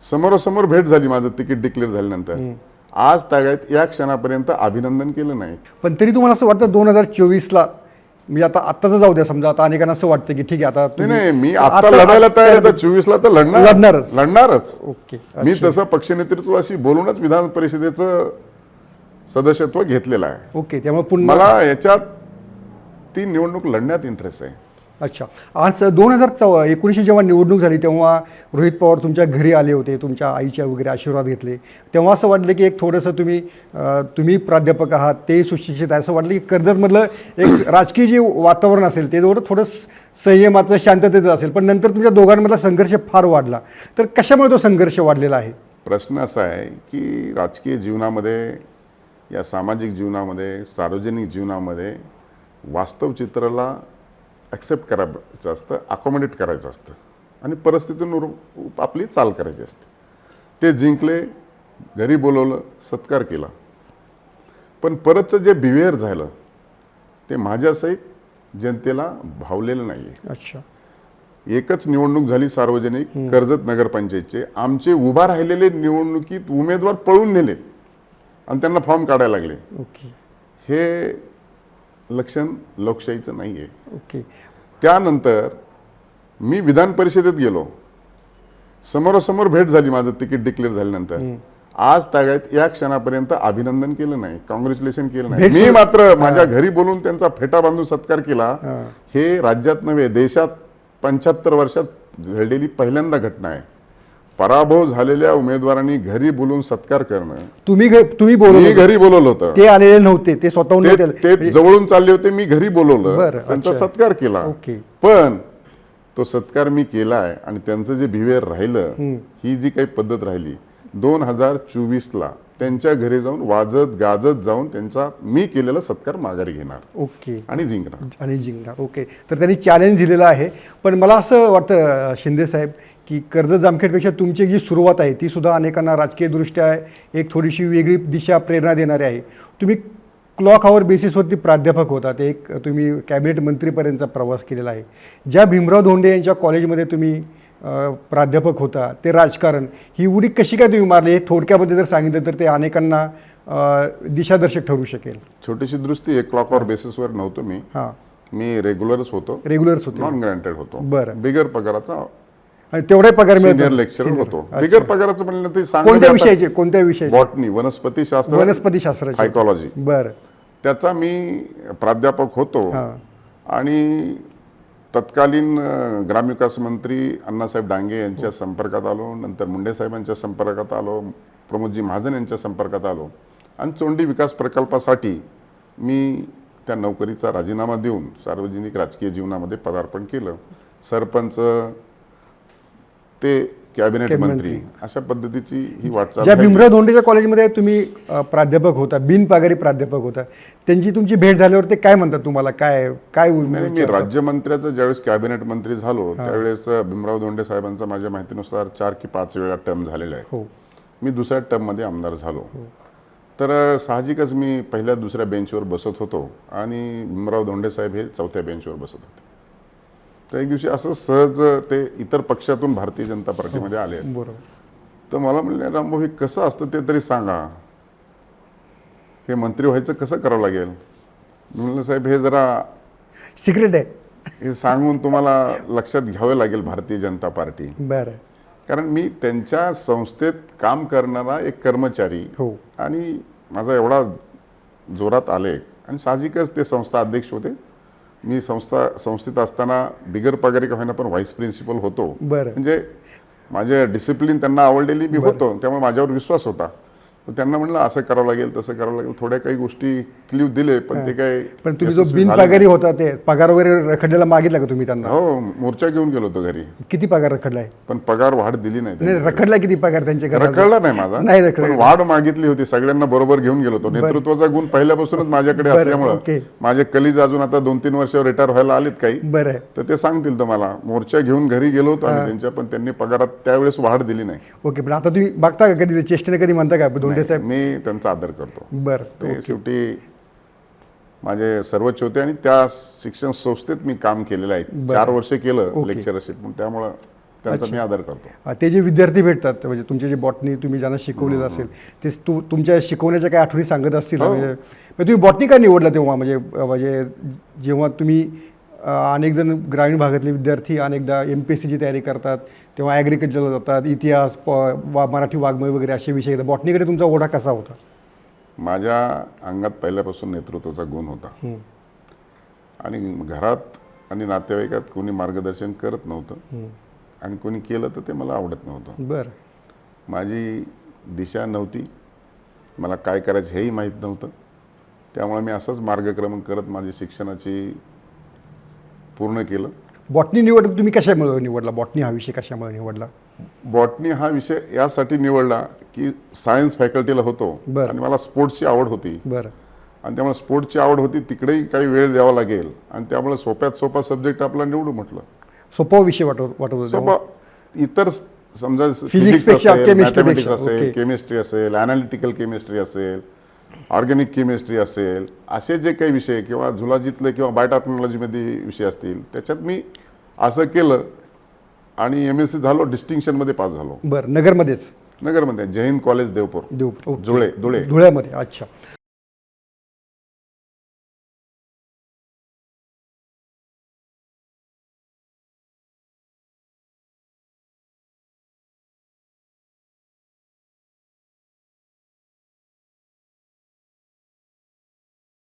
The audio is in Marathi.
समोरासमोर भेट झाली माझं तिकीट डिक्लेअर झाल्यानंतर. आज तागायत या क्षणापर्यंत अभिनंदन केलं नाही. पण तरी तुम्हाला असं वाटतं दोन हजार चोवीसला मी आता आत्ताचं जाऊ द्या समजा आता अनेकांना असं वाटतं की ठीक आहे आता नाही मी आता लढायला तयार आहे तर चोवीसला तर लढणार. लढणारच. लढणारच. ओके. मी तसं पक्ष नेतृत्वाशी बोलूनच विधान परिषदेचं सदस्यत्व घेतलेलं आहे. ओके त्यामुळे पुन्हा मला याच्यात ती निवडणूक लढण्यात इंटरेस्ट आहे. अच्छा. आज दोन हजार चौ एकोणीसशे जेव्हा निवडणूक झाली तेव्हा रोहित पवार तुमच्या घरी आले होते तुमच्या आईच्या वगैरे आशीर्वाद घेतले. तेव्हा असं वाटलं की एक थोडंसं तुम्ही तुम्ही प्राध्यापक आहात ते सुशिक्षित आहे असं वाटलं की कर्जतमधलं एक राजकीय जे वातावरण असेल ते थोडं थोडं संयमाचं शांततेचं असेल पण नंतर तुमच्या दोघांमधला संघर्ष फार वाढला. तर कशामुळे तो संघर्ष वाढलेला आहे? प्रश्न असा आहे की राजकीय जीवनामध्ये या सामाजिक जीवनामध्ये सार्वजनिक जीवनामध्ये वास्तव चित्राला ॲक्सेप्ट करायचं असतं अकोमोडेट करायचं असतं. आणि परिस्थितीनुरूप आपली चाल करायची असते. ते जिंकले घरी बोलवलं सत्कार केला. पण परतचं जे बिहेवियर झालं ते माझ्यासहित जनतेला भावलेलं नाही आहे अच्छा. एकच निवडणूक झाली सार्वजनिक कर्जत नगरपंचायतचे. आमचे उभा राहिलेले निवडणुकीत उमेदवार पळून नेले. आणि त्यांना फॉर्म काढायला लागले. ओके. हे लक्षण लोकशाहीचं नाही आहे ओके. त्यानंतर मी विधान परिषदेत गेलो. समोरासमोर भेट झाली माझं तिकीट डिक्लेअर झाल्यानंतर. आज तागायत या क्षणापर्यंत अभिनंदन केलं नाही कॉंग्रॅच्युलेशन केलं नाही. मी मात्र माझ्या घरी बोलून त्यांचा फेटा बांधून सत्कार केला. हे राज्यात नव्हे देशात पंच्याहत्तर वर्षात घडलेली पहिल्यांदा घटना आहे. पराभव झालेल्या उमेदवारांनी घरी बोलून सत्कार करणं. तुम्ही घ- तुम्ही मी बोलवलं घरी बोलवलं होतं. ते आलेले नव्हते ते स्वतःहून ते नव्हते. ते जवळून चालले होते मी घरी बोलवलं. बरं, त्यांचा अच्छा. सत्कार केला. ओके. पण तो सत्कार मी केलाय आणि त्यांचं जे बिहेवियर राहिलं ही जी काही पद्धत राहिली दोन हजार चोवीसला त्यांच्या घरी जाऊन वाजत गाजत जाऊन त्यांचा मी केलेला सत्कार माघारी घेणार. ओके. आणि जिंकणार. आणि जिंकणार. ओके. तर त्यांनी चॅलेंज दिलेलं आहे. पण मला असं वाटतं अं, शिंदे साहेब की कर्ज जामखेडपेक्षा तुमची जी सुरुवात आहे ती सुद्धा अनेकांना राजकीयदृष्ट्या एक थोडीशी वेगळी दिशा प्रेरणा देणारी आहे. तुम्ही क्लॉक आवर बेसिसवरती प्राध्यापक होतात एक तुम्ही कॅबिनेट मंत्रीपर्यंतचा प्रवास केलेला आहे. ज्या भीमराव धोंडे यांच्या कॉलेजमध्ये तुम्ही प्राध्यापक होता ते राजकारण ही उडी कशी काय तुम्ही मारली हे थोडक्यामध्ये जर सांगितलं तर ते अनेकांना दिशादर्शक ठरू शकेल. छोटीशी दृष्टी एक क्लॉकवर बेसिसवर नव्हतो मी. हां. मी रेग्युलरच होतो. रेग्युलर्स होते. नॉन ग्रँटेड होतो. बरं. बिगर पगाराचा तेवढे पगार सिनियर मिळतो लेक्चरर होतो. बिगर पगाराचं म्हणलं ते कोणत्या विषयाचे कोणत्या विषयाचे? बॉटनी वनस्पती शास्त्र वनस्पती शास्त्राचे. सायकॉलॉजी बरं. त्याचा मी प्राध्यापक होतो. आणि तत्कालीन ग्रामविकास मंत्री अण्णासाहेब डांगे यांच्या संपर्कात आलो. नंतर मुंडे साहेबांच्या संपर्कात आलो. प्रमोदजी महाजन यांच्या संपर्कात आलो. आणि चोंडी विकास प्रकल्पासाठी मी त्या नोकरीचा राजीनामा देऊन सार्वजनिक राजकीय जीवनामध्ये पदार्पण केलं. सरपंच ते कॅबिनेट मंत्री अशा पद्धतीची ही वाटचाल ज्या. भीमराव धोंडेच्या कॉलेजमध्ये तुम्ही प्राध्यापक होता बिनपगारी प्राध्यापक होता त्यांची तुमची भेट झाल्यावर ते काय म्हणतात तुम्हाला? काय काय मी राज्यमंत्र्याचं ज्यावेळेस कॅबिनेट मंत्री झालो त्यावेळेस भीमराव धोंडे साहेबांचा माझ्या माहितीनुसार चार की पाच वेळा टर्म झालेला आहे. हो. मी दुसऱ्या टर्ममध्ये आमदार झालो. तर अ, साहजिकच मी पहिल्या दुसऱ्या बेंचवर बसत होतो आणि भीमराव धोंडे साहेब हे चौथ्या बेंचवर बसत होते. तर एक दिवशी असं सहज ते इतर पक्षातून भारतीय जनता पार्टीमध्ये आले आहेत. बरोबर. तर मला म्हणले रामभाऊ हे कसं असतं ते तरी सांगा. हे मंत्री व्हायचं कसं करावं लागेल? म्हणलं साहेब हे जरा सिक्रेट आहे. हे सांगून तुम्हाला लक्षात घ्यावं लागेल भारतीय जनता पार्टी. बरं. कारण मी त्यांच्या संस्थेत काम करणारा एक कर्मचारी हो. आणि माझा एवढा जोरात आले आणि साहजिकच ते संस्था अध्यक्ष होते. मी संस्था संस्थेत असताना बिगर पगारी का होईना पण व्हाईस प्रिन्सिपल होतो. म्हणजे माझे डिसिप्लिन त्यांना आवडलेली मी होतो त्यामुळे माझ्यावर विश्वास होता. त्यांना म्हणलं असं करावं लागेल तसं करावं लागेल. थोड्या काही गोष्टी क्ल्यू दिले पण ते काही पण तुम्ही जो बिनपगारी होता ते पगार वगैरे रखडलेला मागितला का तुम्ही त्यांना. हो मोर्चा घेऊन गेलो होतो घरी. किती पगार रखडलाय? पण पगार वाढ दिली नाही त्यांनी. नाही रखडला किती पगार त्यांच्या रखडला नाही माझा. नाही रखडला. वाढ मागितली होती सगळ्यांना बरोबर घेऊन गेलो होतो. नेतृत्वाचा गुण पहिल्यापासूनच माझ्याकडे बरं, असल्यामुळं. माझे कलीज अजून आता दोन तीन वर्ष रिटायर व्हायला आलेत काही. बरं. आहे तर ते सांगतील तुम्हाला. मोर्चा घेऊन घरी गेलो होतो आम्ही त्यांच्या पण त्यांनी पगारात त्यावेळेस वाढ दिली नाही. ओके पण आता तुम्ही बघता का कधी? चेष्टेने कधी म्हणता का? साहेब? मी त्यांचा आदर करतो. बरं ते शेवटी माझे सर्वोच्च होते आणि त्या शिक्षण संस्थेत मी काम केलेलं आहे. चार वर्ष केलं लेक्चरशिप त्यामुळं त्यांचा मी आदर करतो. ते जे विद्यार्थी भेटतात म्हणजे तुमचे जे बॉटनी तुम्ही ज्यांना शिकवलेलं असेल ते तु तुमच्या शिकवण्याच्या काही आठवणी सांगत असतील हो. म्हणजे तुम्ही बॉटनी का निवडला तेव्हा? म्हणजे म्हणजे जेव्हा तुम्ही अनेक जण ग्रामीण भागातले विद्यार्थी अनेकदा एम पी एस सीची तयारी करतात तेव्हा ॲग्रिकल्चरला जातात इतिहास प वा मराठी वाङ्मय वगैरे असे विषय येतात. बॉटनीकडे तुमचा ओढा कसा होता? माझ्या अंगात पहिल्यापासून नेतृत्वाचा गुण होता. आणि घरात आणि नातेवाईकात कोणी मार्गदर्शन करत नव्हतं. आणि कोणी केलं तर ते मला आवडत नव्हतं. बरं. माझी दिशा नव्हती. मला काय करायचं हेही माहीत नव्हतं. त्यामुळे मी असंच मार्गक्रमण करत माझी शिक्षणाची पूर्ण केलं. बॉटनी निवड तुम्ही कशामुळे निवडला? बॉटनी हा विषय कशामुळे निवडला? बॉटनी हा विषय यासाठी निवडला की सायन्स फॅकल्टीला होतो. आणि मला स्पोर्ट्सची आवड होती. बरं. आणि त्यामुळे स्पोर्ट्सची आवड होती तिकडेही काही वेळ द्यावा लागेल. आणि त्यामुळे सोप्यात सोपा सब्जेक्ट आपला निवडू म्हटलं. सोपा विषय वाटत. सोपा इतर समजा पेक्षा, असेल okay. केमिस्ट्री असेल अनालिटिकल केमिस्ट्री असेल ऑर्गॅनिक केमिस्ट्री असेल असे जे काही विषय किंवा झुलॉजीतले किंवा बायोटेक्नॉलॉजीमध्ये विषय असतील त्याच्यात मी असं केलं आणि एम एस सी झालो डिस्टिंक्शनमध्ये पास झालो. बरं नगरमध्येच? नगरमध्ये हिंद कॉलेज देवपूर. ओके. जुळे धुळे. धुळ्यामध्ये अच्छा.